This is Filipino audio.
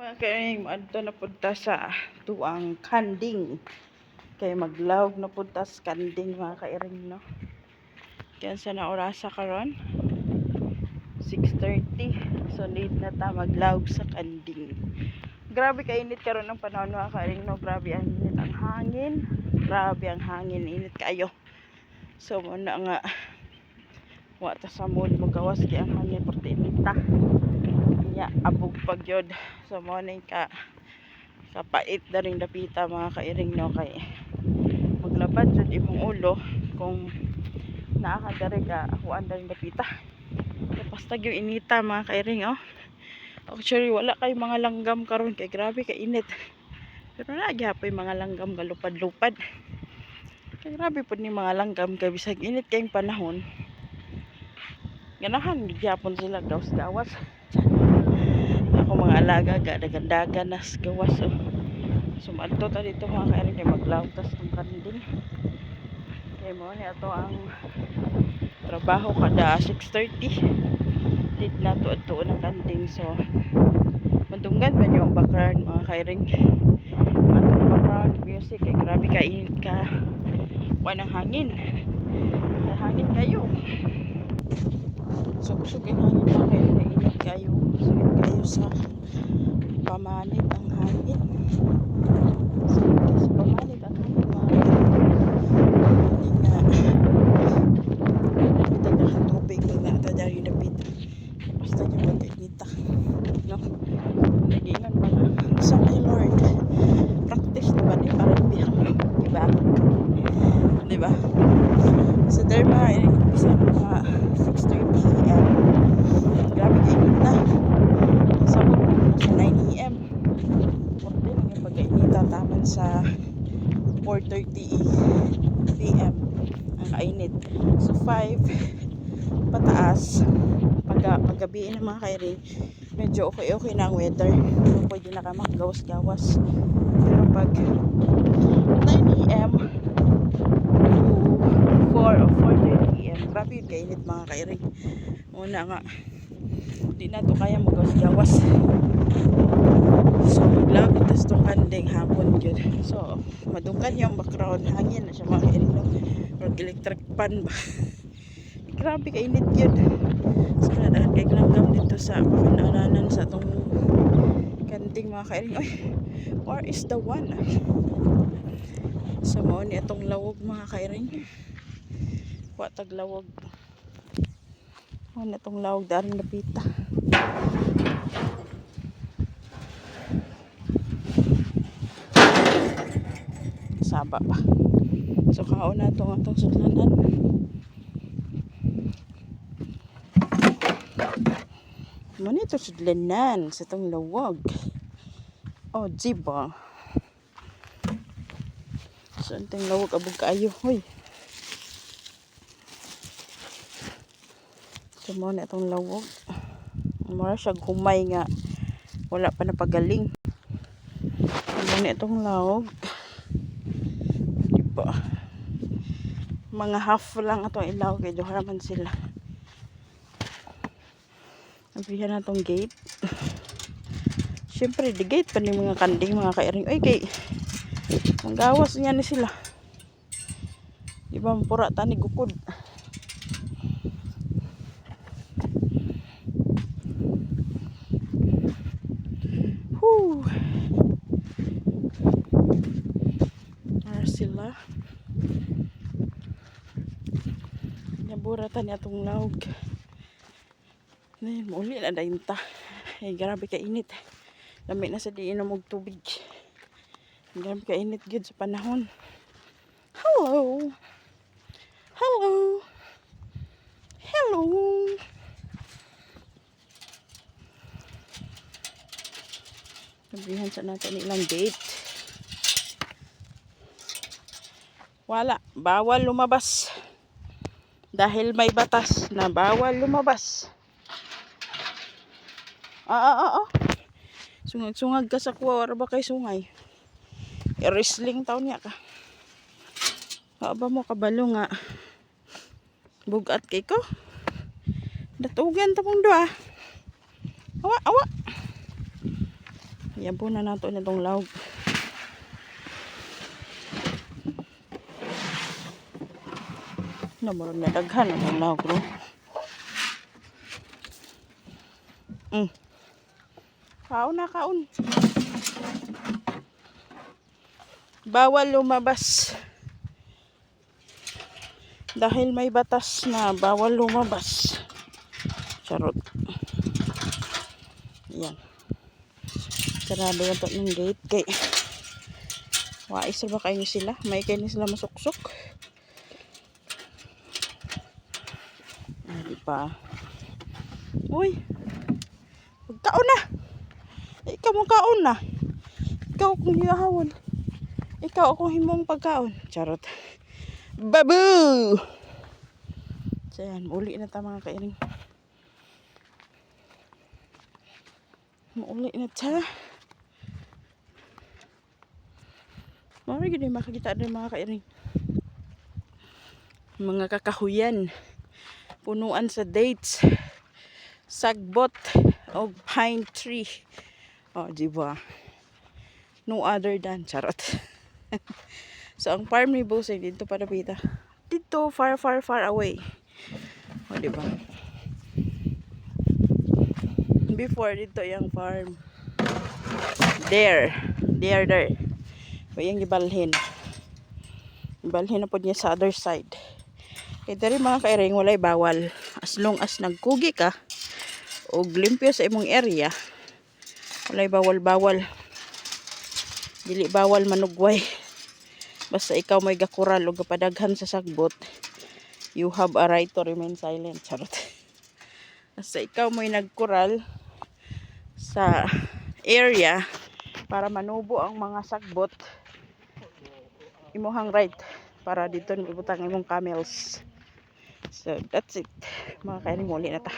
Mga kairing, adto na punta sa tuang kanding. Kay maglawg na punta sa kanding mga kairing, no? Kaya sa na orasa karon 6.30. So, late na ta maglawg sa kanding. Grabe kainit karon ng panahon mga kairing, no? Grabe ang init ang hangin. Grabe ang hangin, init kayo. So, muna nga wa ta sa mood magawas kay ang hangin. Nya abog pag yod. So, mo na yung ka kapait na rin dapita mga kairing no kay maglabad jud imong ulo kung naa ka akuan na rin dapita. Tapos tag yung inita mga kairing oh. Actually wala kay mga langgam karon kay grabe ka init. Pero na gyapon yung mga langgam galupad-lupad. Kay grabe po ni mga langgam kay bisag init kayong panahon. Ganahan gyapon sila gawas-gawas. Ako mga alaga ga dagan-dagan nas gawas oh. Sumadto ta dito mga kairing kay maglawtas ng kandil. Kay mo ni ato ang trabaho kada 6.30 Did na to at ng kanding so Mandunggan man yung background mga kairing Atong background music kay grabe ka init ka. Wanang hangin. May hangin kayo. Sug-sug ang hangin mga kairing kayo. Sugit kayo sa pamanit ang Sugit kayo sa pamanit ang na tubig pag nata dari dapit basta yung pagkainita no? Nagingan ba na? Sa my lord practice diba? Ni parang bihang diba? Diba? Sa derma isa mga 6.30 am grabe kainit na sabot na sa 9 am Porte lang yung pagkainita taman sa 4.30 p.m. ang kainit so 5 pataas. Pag paggabi ng mga kairin medyo okay okay na ang weather. So, pwede na ka maggawas-gawas. Pero pag 9 am to 4 or 4.30 am grabe yun kainit mga kairin muna nga hindi na to kaya magawas-gawas so maglapit tas tong kanding hapon yun. So madungkan yung background. Hangin na siya mga no? or electric pan ba? Grabe kainit yun. So nadaan kay langgam dito sa pakanananan sa tong kanting mga kairing oy where is the one. Sa mao ni atong lawog mga kairing wa tag lawog ano itong lawog daring napita saba pa so kauna itong atong sudlanan Muna ito sudlanan sa itong lawag. Oh, diba? Saan itong lawag abog kaayo? Hoy. So, muna itong lawag. Mura siya humay nga. Wala pa na pagaling. Muna itong lawag. Diba? Mga half lang itong ilaw kay Joharaman sila. Nabihan na tong gate. Siyempre, di gate pa ni mga kanding, mga kairing. Ay, kay, ang gawas niya ni sila. Di ba, mapura tani gukod. Sila. Naburatan niya itong laog. Ngayon, muli na dahin ta. Ay, grabe ka init. Lami na sa diin mo tubig. Grabe ka init good sa panahon. Hello! Hello! Hello! Sabihan sa natin ilang date. Wala. Bawal lumabas. Dahil may batas na bawal lumabas. Ah, ah, ah, ah. Sungag-sungag ka sa kuwa, wala ba kay sungay? I-wrestling taon niya ka. Aba mo kabalo nga. Bugat kay ko. Datugan ta mong doa. Awa, awa. Yan po na nato na itong laog. Namurag na daghan ang bro. Mm. Kaon na kaon. Bawal lumabas. Dahil may batas na bawal lumabas. Charot. Yan. Sarado na to ng gate kay Wais ba kayo sila? May kayo sila masuksok. Ah, di pa. Uy. Magkaon na. Ikaw mo kaon na. Ikaw kung hiyahawon. Ikaw akong himong pagkaon. Charot. Babu! So yan, uli na ta mga kairing. Mauli na ta. Mami gini makakita din mga kairing. Mga kakahuyan. Punuan sa dates. Sagbot o pine tree. Oh, di ba? No other than charot. so, ang farm ni Boss ay dito para pita. Dito, far, far, far away. O, di ba? Before, dito yung farm. There. There, there. O, yung ibalhin. Ibalhin na po niya sa other side. Kaya dari mga kairing, walay bawal. As long as nagkugi ka, o limpyo sa imong area, walay bawal-bawal. Dili bawal manugway. Basta ikaw may gakural o gapadaghan sa sagbot, you have a right to remain silent. Charot. Basta ikaw may nagkural sa area para manubo ang mga sagbot, imuhang right para dito ibutang imong camels. So, that's it. Mga kaining muli na ta.